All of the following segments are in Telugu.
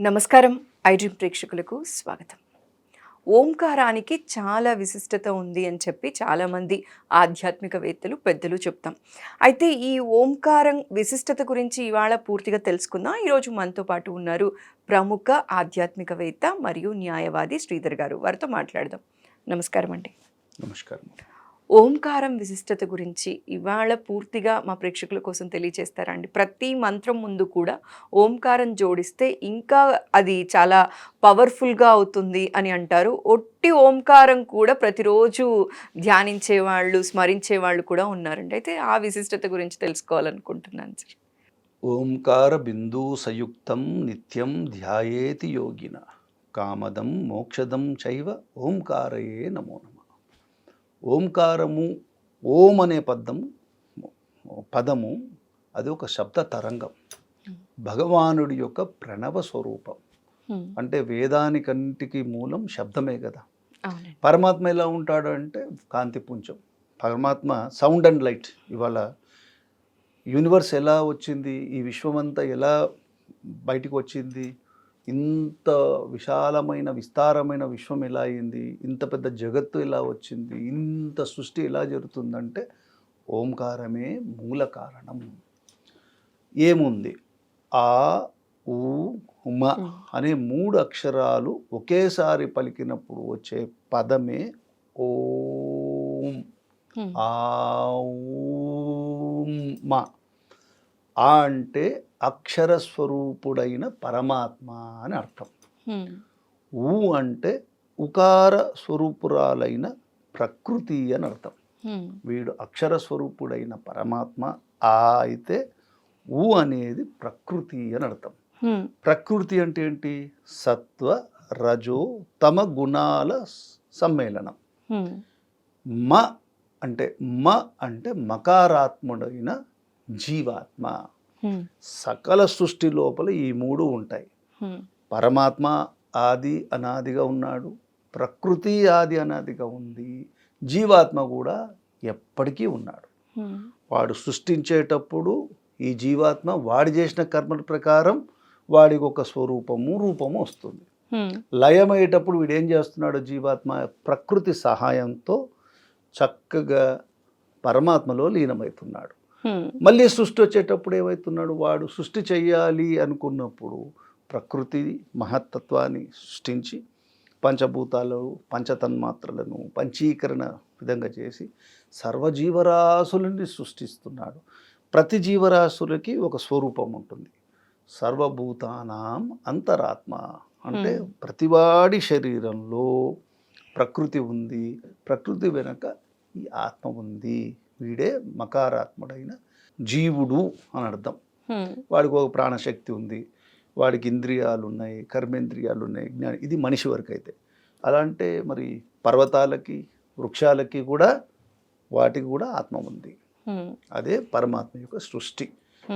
నమస్కారం. ఐడ్రీమ్ ప్రేక్షకులకు స్వాగతం. ఓంకారానికి చాలా విశిష్టత ఉంది అని చెప్పి చాలామంది ఆధ్యాత్మికవేత్తలు పెద్దలు చెప్తాం. అయితే ఈ ఓంకారం విశిష్టత గురించి ఇవాళ పూర్తిగా తెలుసుకుందాం. ఈరోజు మనతో పాటు ఉన్నారు ప్రముఖ ఆధ్యాత్మికవేత్త మరియు న్యాయవాది శ్రీధర్ గారు. వారితో మాట్లాడదాం. నమస్కారం అండి. నమస్కారం. ఓంకారం విశిష్టత గురించి ఇవాళ పూర్తిగా మా ప్రేక్షకుల కోసం తెలియజేస్తారా అండి ప్రతి మంత్రం ముందు కూడా ఓంకారం జోడిస్తే ఇంకా అది చాలా పవర్ఫుల్గా అవుతుంది అని అంటారు. ఒట్టి ఓంకారం కూడా ప్రతిరోజు ధ్యానించే వాళ్ళు స్మరించే వాళ్ళు కూడా ఉన్నారండి. అయితే ఆ విశిష్టత గురించి తెలుసుకోవాలనుకుంటున్నాను సార్. ఓంకార బిందు సయుక్తం నిత్యం ధ్యాయేతి యోగిన కామదం మోక్షదం చైవ ఓంకారయే నమో నమ. ఓంకారము ఓం అనే పదము పదము అది ఒక శబ్ద తరంగం. భగవానుడి యొక్క ప్రణవ స్వరూపం. అంటే వేదానికంటికి మూలం శబ్దమే కదా. పరమాత్మ ఎలా ఉంటాడు అంటే కాంతి పుంజం. పరమాత్మ సౌండ్ అండ్ లైట్. ఇవాళ యూనివర్స్ ఎలా వచ్చింది? ఈ విశ్వమంతా ఎలా బయటికి వచ్చింది? ఇంత విశాలమైన విస్తారమైన విశ్వం ఎలా అయింది? ఇంత పెద్ద జగత్తు ఎలా వచ్చింది? ఇంత సృష్టి ఎలా జరుగుతుందంటే ఓంకారమే మూల కారణం. ఏముంది? ఆ ఊ ఉమ అనే మూడు అక్షరాలు ఒకేసారి పలికినప్పుడు వచ్చే పదమే ఓం. ఆ మ. ఆ అంటే అక్షర స్వరూపుడైన పరమాత్మ అని అర్థం. ఊ అంటే ఉకార స్వరూపురాలైన ప్రకృతి అని అర్థం. వీడు అక్షర స్వరూపుడైన పరమాత్మ ఆ అయితే ఊ అనేది ప్రకృతి అని అర్థం. ప్రకృతి అంటే ఏంటి? సత్వ రజో తమ గుణాల సమ్మేళనం. మ అంటే మ అంటే మకారాత్ముడైన జీవాత్మ. సకల సృష్టి లోపల ఈ మూడు ఉంటాయి. పరమాత్మ ఆది అనాదిగా ఉన్నాడు. ప్రకృతి ఆది అనాదిగా ఉంది. జీవాత్మ కూడా ఎప్పటికీ ఉన్నాడు. వాడు సృష్టించేటప్పుడు ఈ జీవాత్మ వాడి చేసిన కర్మల ప్రకారం వాడికి ఒక స్వరూపము రూపము వస్తుంది. లయమయ్యేటప్పుడు వీడు ఏం చేస్తున్నాడు జీవాత్మ? ప్రకృతి సహాయంతో చక్కగా పరమాత్మలో లీనమవుతున్నాడు. మళ్ళీ సృష్టి వచ్చేటప్పుడు ఏమవుతున్నాడు వాడు సృష్టి చెయ్యాలి అనుకున్నప్పుడు ప్రకృతి మహత్తత్వాన్ని సృష్టించి పంచభూతాలు పంచతన్మాత్రలను పంచీకరణ విధంగా చేసి సర్వజీవరాశులని సృష్టిస్తున్నాడు. ప్రతి జీవరాశులకి ఒక స్వరూపం ఉంటుంది. సర్వభూతానాం అంతరాత్మ. అంటే ప్రతివాడి శరీరంలో ప్రకృతి ఉంది. ప్రకృతి వెనక ఈ ఆత్మ ఉంది. వీడే మకారాత్ముడైన జీవుడు అని అర్థం. వాడికి ఒక ప్రాణశక్తి ఉంది వాడికి ఇంద్రియాలు ఉన్నాయి కర్మేంద్రియాలు ఉన్నాయి జ్ఞానం ఇది మనిషి వరకు అయితే అలా అంటే మరి పర్వతాలకి వృక్షాలకి కూడా వాటికి కూడా ఆత్మ ఉంది. అదే పరమాత్మ యొక్క సృష్టి.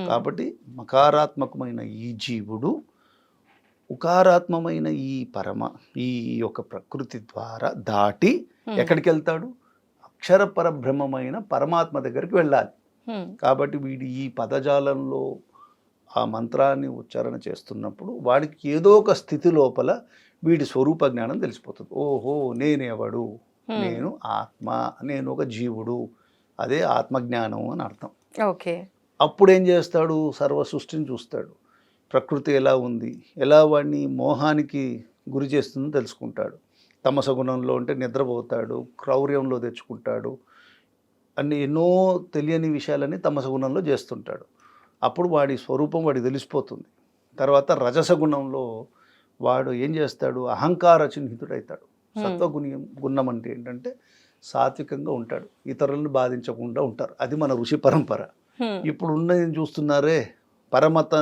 కాబట్టి మకారాత్మకమైన ఈ జీవుడు ఉకారాత్మమైన ఈ పరమ ఈ యొక్క ప్రకృతి ద్వారా దాటి ఎక్కడికి వెళ్తాడు? అక్షర పరబ్రహ్మమైన పరమాత్మ దగ్గరికి వెళ్ళాలి. కాబట్టి వీడి ఈ పదజాలంలో ఆ మంత్రాన్ని ఉచ్చారణ చేస్తున్నప్పుడు వాడికి ఏదో ఒక స్థితి లోపల వీడి స్వరూప జ్ఞానం తెలిసిపోతుంది. ఓహో నేనెవడు? నేను ఆత్మ నేను ఒక జీవుడు అదే ఆత్మజ్ఞానం అని అర్థం. ఓకే. అప్పుడు ఏం చేస్తాడు? సర్వ సృష్టిని చూస్తాడు. ప్రకృతి ఎలా ఉంది? ఎలా వాడిని మోహానికి గురి చేస్తుందో తెలుసుకుంటాడు. తమస గుణంలో ఉంటే నిద్రపోతాడు క్రౌర్యంలో తెచ్చుకుంటాడు అన్ని ఎన్నో తెలియని విషయాలని తమస గుణంలో చేస్తుంటాడు. అప్పుడు వాడి స్వరూపం వాడికి తెలిసిపోతుంది. తర్వాత రజస గుణంలో వాడు ఏం చేస్తాడు? అహంకార చిహ్నితుడవుతాడు సత్వగుణ్యం గుణం అంటే ఏంటంటే సాత్వికంగా ఉంటాడు. ఇతరులను బాధించకుండా ఉంటారు. అది మన ఋషి పరంపర. ఇప్పుడు ఉన్నది చూస్తున్నారే పరమత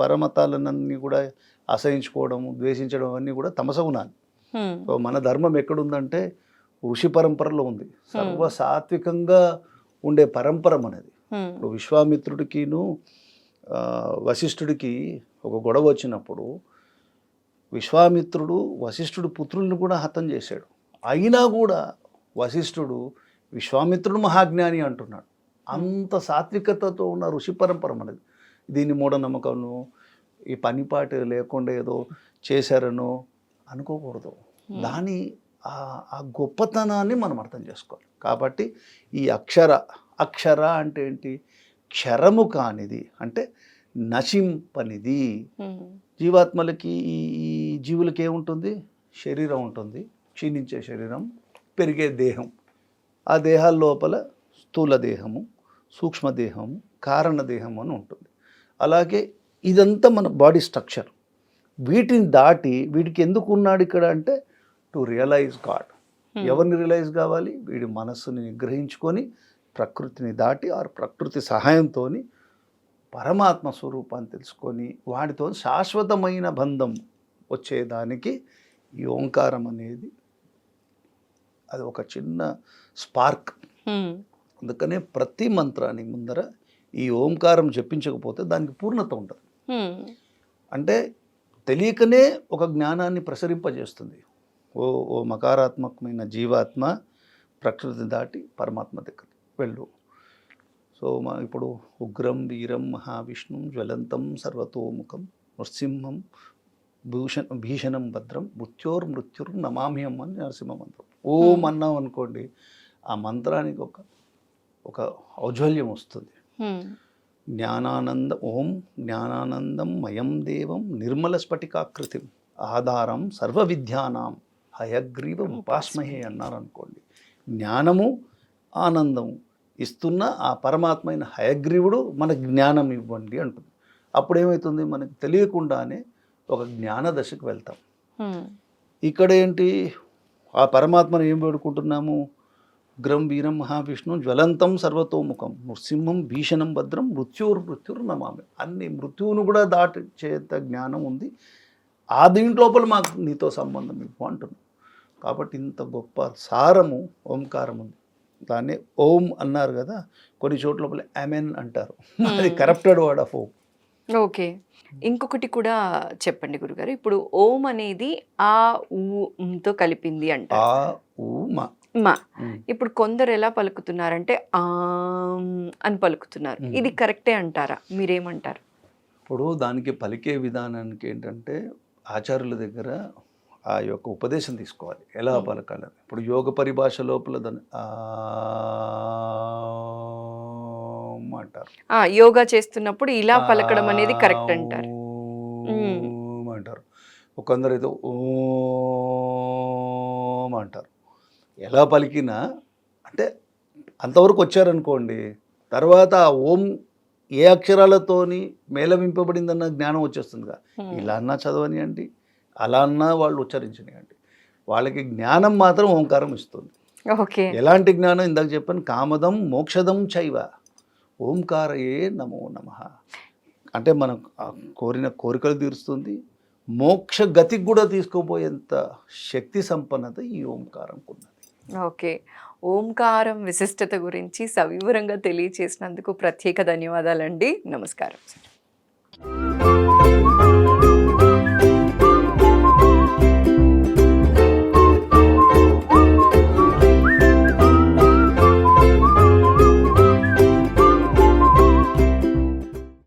పరమతాలన్నీ కూడా అసహించుకోవడం ద్వేషించడం అన్నీ కూడా తమస గుణాలు. సో మన ధర్మం ఎక్కడుందంటే ఋషి పరంపరలో ఉంది. సర్వ సాత్వికంగా ఉండే పరంపర మనది ఇప్పుడు విశ్వామిత్రుడికిను వశిష్ఠుడికి ఒక గొడవ వచ్చినప్పుడు విశ్వామిత్రుడు వశిష్ఠుడు పుత్రుల్ని కూడా హతం చేశాడు. అయినా కూడా వశిష్ఠుడు విశ్వామిత్రుడు మహాజ్ఞాని అంటున్నాడు. అంత సాత్వికతతో ఉన్న ఋషి పరంపర మనది దీన్ని మూఢనమ్మకంను ఈ పనిపాటు లేకుండా ఏదో చేశారనో అనుకోకూడదు. దాని ఆ- గొప్పతనాన్ని మనం అర్థం చేసుకోవాలి. కాబట్టి ఈ అక్షర అక్షర అంటే ఏంటి? క్షరము కానిది అంటే నశింపనిది. జీవాత్మలకి ఈ జీవులకి ఏముంటుంది? శరీరం ఉంటుంది. క్షీణించే శరీరం పెరిగే దేహం. ఆ దేహాల లోపల స్థూల దేహము సూక్ష్మదేహము కారణ దేహము అని ఉంటుంది. అలాగే ఇదంతా మన బాడీ స్ట్రక్చర్. వీటిని దాటి వీడికి ఎందుకు ఉన్నాడు ఇక్కడ అంటే టు రియలైజ్ గాడ్ Hmm. ఎవరిని రియలైజ్ కావాలి? వీడి మనస్సుని నిగ్రహించుకొని ప్రకృతిని దాటి ఆ ప్రకృతి సహాయంతో పరమాత్మ స్వరూపాన్ని తెలుసుకొని వాడితో శాశ్వతమైన బంధం వచ్చేదానికి ఈ ఓంకారం అనేది అది ఒక చిన్న స్పార్క్. ఉమ్, అందుకనే ప్రతి మంత్రానికి ముందర ఈ ఓంకారం జపించకపోతే దానికి పూర్ణత ఉంటుంది ఉమ్, అంటే తెలియకనే ఒక జ్ఞానాన్ని ప్రసరింపజేస్తుంది. ఓ ఓ మకారాత్మకమైన జీవాత్మ ప్రకృతి దాటి పరమాత్మ దగ్గర వెళ్ళు. సో మా ఇప్పుడు ఉగ్రం వీరం మహావిష్ణుం జ్వలంతం సర్వతోముఖం నృసింహం భూషణ భీషణం భద్రం మృత్యోర్ మృత్యుర్ నమామ్యం అని నరసింహ మంత్రం. ఓం అన్నాం అనుకోండి ఆ మంత్రానికి ఒక ఒక ఔజ్వల్యం వస్తుంది. ఉమ్, జ్ఞానానంద ఓం జ్ఞానానందం మయం దేవం నిర్మల స్ఫటికాకృతిం ఆధారం సర్వ విద్యానాం హయగ్రీవం ఉపాస్మహే అన్నారు అనుకోండి జ్ఞానము ఆనందము ఇస్తున్న ఆ పరమాత్మైన హయగ్రీవుడు మనకు జ్ఞానం ఇవ్వండి అంటుంది. అప్పుడు ఏమవుతుంది మనకు తెలియకుండానే ఒక జ్ఞాన దశకు వెళ్తాం. ఇక్కడ ఏంటి ఆ పరమాత్మను ఏం వేడుకుంటున్నాము? ఉగ్రం వీరం మహావిష్ణు జ్వలంతం సర్వతోముఖం నృసింహం భీషణం భద్రం మృత్యుర్ మృత్యుర్ నమామి. అన్ని మృత్యువును కూడా దాటి చేత జ్ఞానం ఉంది. ఆ దీంట్లోపల మాకు నీతో సంబంధం ఇవ్వు అంటున్నాం. కాబట్టి ఇంత గొప్ప సారము ఓంకారం ఉంది. దాన్ని ఓం అన్నారు కదా కొన్ని చోట్ల లోపల అమెన్ అంటారు. అది corrupted word of Om. Okay. ఇంకొకటి కూడా చెప్పండి గురుగారు. ఇప్పుడు ఓం అనేది ఆ ఊతో కలిపింది అంట ఆ ఊ మా. మా. ఇప్పుడు కొందరు ఎలా పలుకుతున్నారంటే ఆమ్ అని పలుకుతున్నారు. ఇది కరెక్టే అంటారా? మీరేమంటారు? ఇప్పుడు దానికి పలికే విధానానికి ఏంటంటే ఆచార్యుల దగ్గర ఆ యొక్క ఉపదేశం తీసుకోవాలి. ఎలా. పలకాలి ఇప్పుడు యోగ పరిభాష లోపల దాన్ని ఆ అంటారు. ఆ యోగా చేస్తున్నప్పుడు ఇలా పలకడం అనేది కరెక్ట్ అంటారు. అంటారు. కొందరు అయితే ఓం అంటారు. ఎలా పలికినా అంటే అంతవరకు వచ్చారనుకోండి తర్వాత ఆ ఓం ఏ అక్షరాలతోని మేళవింపబడిందన్న జ్ఞానం వచ్చేస్తుందిగా. ఇలా అన్నా చదవని అండి అలా అన్నా వాళ్ళు ఉచ్చరించనియండి. వాళ్ళకి జ్ఞానం మాత్రం ఓంకారం ఇస్తుంది. ఓకే. ఎలాంటి జ్ఞానం? ఇందాక చెప్పాను కామదం మోక్షదం చైవ. ఓంకారయే నమో నమ. అంటే మనం కోరిన కోరికలు తీరుస్తుంది మోక్ష గతికి కూడా తీసుకుపోయేంత శక్తి సంపన్నత ఈ ఓంకారంకు ఉన్నది ఓకే. ఓంకారం విశిష్టత గురించి సవివరంగా తెలియచేసినందుకు ప్రత్యేక ధన్యవాదాలండి. నమస్కారం